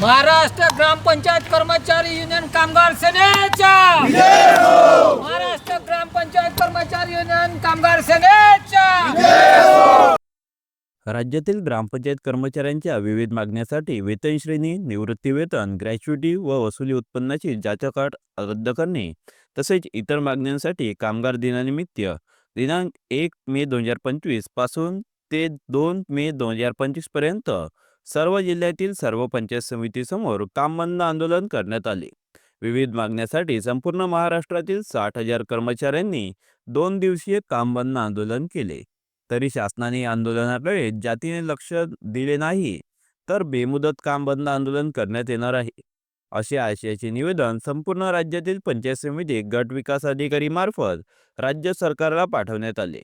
महाराष्ट्र ग्रामपंचायत कर्मचारी युनियन कामगार सेनेच्या. महाराष्ट्र ग्रामपंचायत कर्मचारी युनियन कामगार सेनेच्या. राज्यातील ग्रामपंचायत कर्मचाऱ्यांच्या विविध मागण्यासाठी वेतन श्रेणी निवृत्ती वेतन ग्रॅच्युटी व वसुली उत्पन्नाची जाचकाट रद्द करणे तसेच इतर मागण्यांसाठी कामगार दिनानिमित्त दिनांक एक मे दोन हजार पंचवीसपासून ते दोन मे दोन हजार पंचवीसपर्यंत सर्व जिल्ह्यातील सर्व पंचायत समितीसमोर काम बंद आंदोलन करण्यात आले. विविध मागण्यासाठी संपूर्ण महाराष्ट्रातील साठ हजार कर्मचाऱ्यांनी दोन दिवसीय काम बंद आंदोलन केले. तरी शासनाने आंदोलनाकडे जातीने लक्ष दिले नाही तर बेमुदत काम बंद आंदोलन करण्यात येणार आहे. असे आशयाचे निवेदन संपूर्ण राज्यातील पंचायत समिती गट विकास अधिकारी मार्फत राज्य सरकारला पाठवण्यात आले.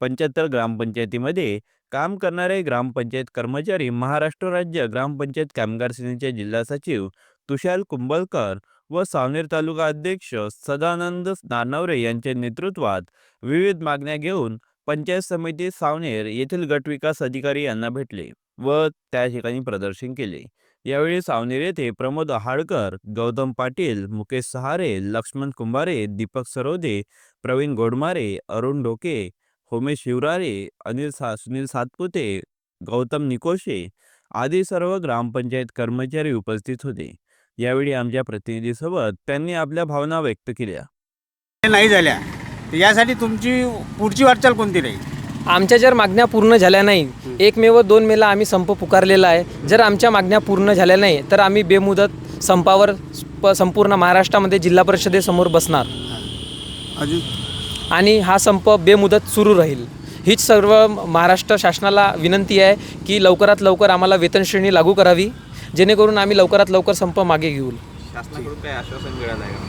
पंच्याहत्तर ग्रामपंचायतीमध्ये काम करणारे ग्रामपंचायत कर्मचारी महाराष्ट्र राज्य ग्रामपंचायत कामगार सेनेचे जिल्हा सचिव तुषार कुंभलकर व सावनेर तालुका अध्यक्ष सदानंद नानवरे यांच्या नेतृत्वात विविध मागण्या घेऊन पंचायत समिती सावनेर येथील गट विकास अधिकारी यांना भेटले व त्या ठिकाणी प्रदर्शन केले. यावेळी सावनेर येथे प्रमोद हाडकर गौतम पाटील मुकेश सहारे लक्ष्मण कुंभारे दीपक सरोदे प्रवीण गोडमारे अरुण डोके होमेश शिवरारे अनिल सा सुनील सातपुते गौतम निकोशे आदी सर्व ग्रामपंचायत कर्मचारी उपस्थित होते. यावेळी आमच्या प्रतिनिधीसोबत त्यांनी आपल्या भावना व्यक्त केल्या. नाही झाल्या. तर यासाठी तुमची पुढची वाटचाल कोणती राहील? आमच्या जर मागण्या पूर्ण झाल्या नाही एक मे व दोन मेला आम्ही संप पुकारलेला आहे. जर आमच्या मागण्या पूर्ण झाल्या नाही तर आम्ही बेमुदत संपावर प- संपूर्ण महाराष्ट्रामध्ये जिल्हा परिषदेसमोर बसणार. अजून? आणि हा संप बेमुदत सुरू राहील. हीच सर्व महाराष्ट्र शासनाला विनंती आहे की लवकरात लवकर आम्हाला वेतन श्रेणी लागू करावी जेणेकरून आम्ही लवकरात लवकर संप मागे घेऊ.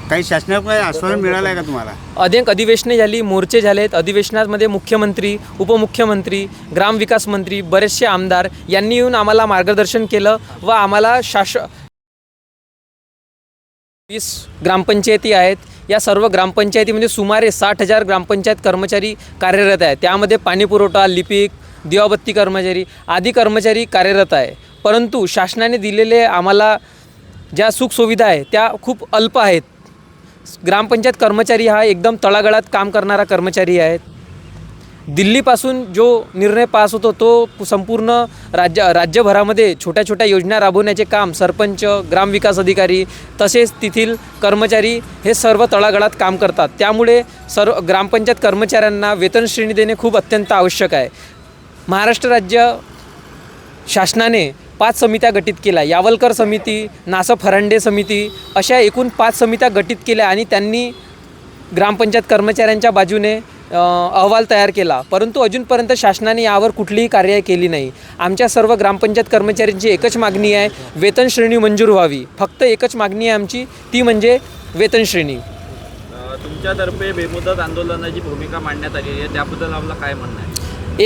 काही शासनाकडे आश्वासन मिळालं आहे का तुम्हाला? अनेक अधिवेशने झाली मोर्चे झालेत. अधिवेशनामध्ये मुख्यमंत्री उपमुख्यमंत्री ग्रामविकास मंत्री बरेचसे आमदार यांनी येऊन आम्हाला मार्गदर्शन केलं व आम्हाला शास वीस ग्रामपंचायती आहेत या सर्व ग्रामपंचायतीमध्ये म्हणजे सुमारे साठ हजार ग्रामपंचायत कर्मचारी कार्यरत आहे. त्यामध्ये पाणीपुरवठा लिपिक दिवाबत्ती कर्मचारी आदी कर्मचारी कार्यरत आहे. परंतु शासनाने दिलेले आम्हाला ज्या सुखसुविधा आहे त्या खूप अल्प आहेत. ग्रामपंचायत कर्मचारी हा एकदम तळागळात काम करणारा कर्मचारी आहेत दिल्लीपासून जो निर्णय पास होतो तो संपूर्ण राज्य राज्यभरामध्ये छोट्या छोट्या योजना राबवण्याचे काम सरपंच ग्रामविकास अधिकारी तसेच तेथील कर्मचारी हे सर्व तळागाळात काम करतात. त्यामुळे सर्व ग्रामपंचायत कर्मचाऱ्यांना वेतन श्रेणी देणे खूप अत्यंत आवश्यक आहे. महाराष्ट्र राज्य शासनाने पाच समित्या गठीत केल्या. यावलकर समिती नासा फरांडे समिती अशा एकूण पाच समित्या गठीत केल्या आणि त्यांनी ग्रामपंचायत कर्मचाऱ्यांच्या बाजूने अहवाल तयार केला. परंतु अजूनपर्यंत शासनाने यावर कुठलीही कार्यवाही केली नाही. आमच्या सर्व ग्रामपंचायत कर्मचाऱ्यांची एकच मागणी आहे वेतन श्रेणी मंजूर व्हावी. फक्त एकच मागणी आहे आमची ती म्हणजे वेतन श्रेणी. तुमच्यातर्फे बेमुदत आंदोलनाची भूमिका मांडण्यात आलेली आहे. त्याबद्दल आपलं काय म्हणणं आहे?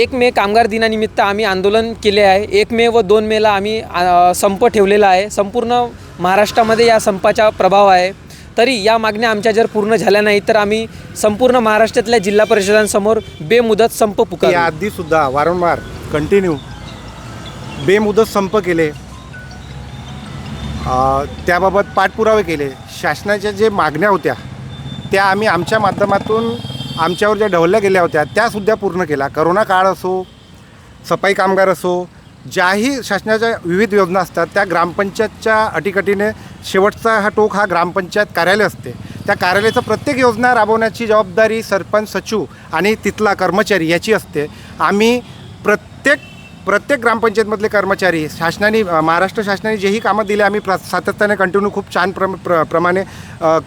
एक मे कामगार दिनानिमित्त आम्ही आंदोलन केले आहे. एक मे व दोन मेला आम्ही संप ठेवलेला आहे. संपूर्ण महाराष्ट्रामध्ये या संपाचा प्रभाव आहे. तरी या मागण्या आमच्या जर पूर्ण झाल्या नाही तर आम्ही संपूर्ण महाराष्ट्रातल्या जिल्हा परिषदांसमोर बेमुदत संप पुकार. याआधी सुद्धा वारंवार कंटिन्यू बेमुदत संप केले. त्याबाबत पाठपुरावे केले. शासनाच्या जे मागण्या होत्या त्या आम्ही आमच्या माध्यमातून आमच्यावर ज्या ढवळल्या गेल्या होत्या त्यासुद्धा पूर्ण केल्या. करोना काळ असो सफाई कामगार असो ज्याही शासनाच्या विविध योजना असतात त्या ग्रामपंचायतच्या अटीकटीने शेवटचा हा टोक हा ग्रामपंचायत कार्यालय असते. त्या कार्यालयाचं प्रत्येक योजना राबवण्याची जबाबदारी सरपंच सचिव आणि तिथला कर्मचारी याची असते. आम्ही प्रत्येक प्रत्येक ग्रामपंचायतमधले कर्मचारी शासनाने महाराष्ट्र शासनाने जेही कामं दिले आम्ही प्र सातत्याने कंटिन्यू खूप छान प्रम प्र प्रमाणे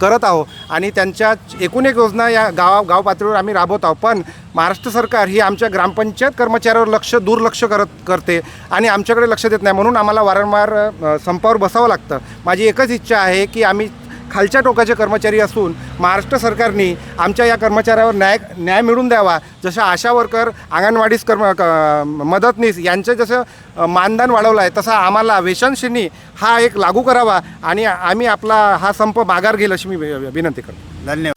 करत आहोत. आणि त्यांच्या एकूण एक योजना या गाव गाव पातळीवर आम्ही राबवत आहोत. पण महाराष्ट्र सरकार ही आमच्या ग्रामपंचायत कर्मचाऱ्यावर लक्ष दुर्लक्ष करत करते आणि आमच्याकडे लक्ष देत नाही. म्हणून आम्हाला वारंवार संपावर बसावं लागतं. माझी एकच इच्छा आहे की आम्ही खालच्या टोकाचे कर्मचारी असून महाराष्ट्र सरकारने आमच्या या कर्मचाऱ्यावर न्याय न्याय मिळवून द्यावा. जसं आशा वर्कर अंगणवाडीस कर्म क- मदतनीस यांचं जसं मानधन वाढवलं आहे तसा आम्हाला वेशनश्रेणी हा एक लागू करावा आणि आम्ही आपला हा संप माघार घेईल अशी मी विनंती करतो. धन्यवाद.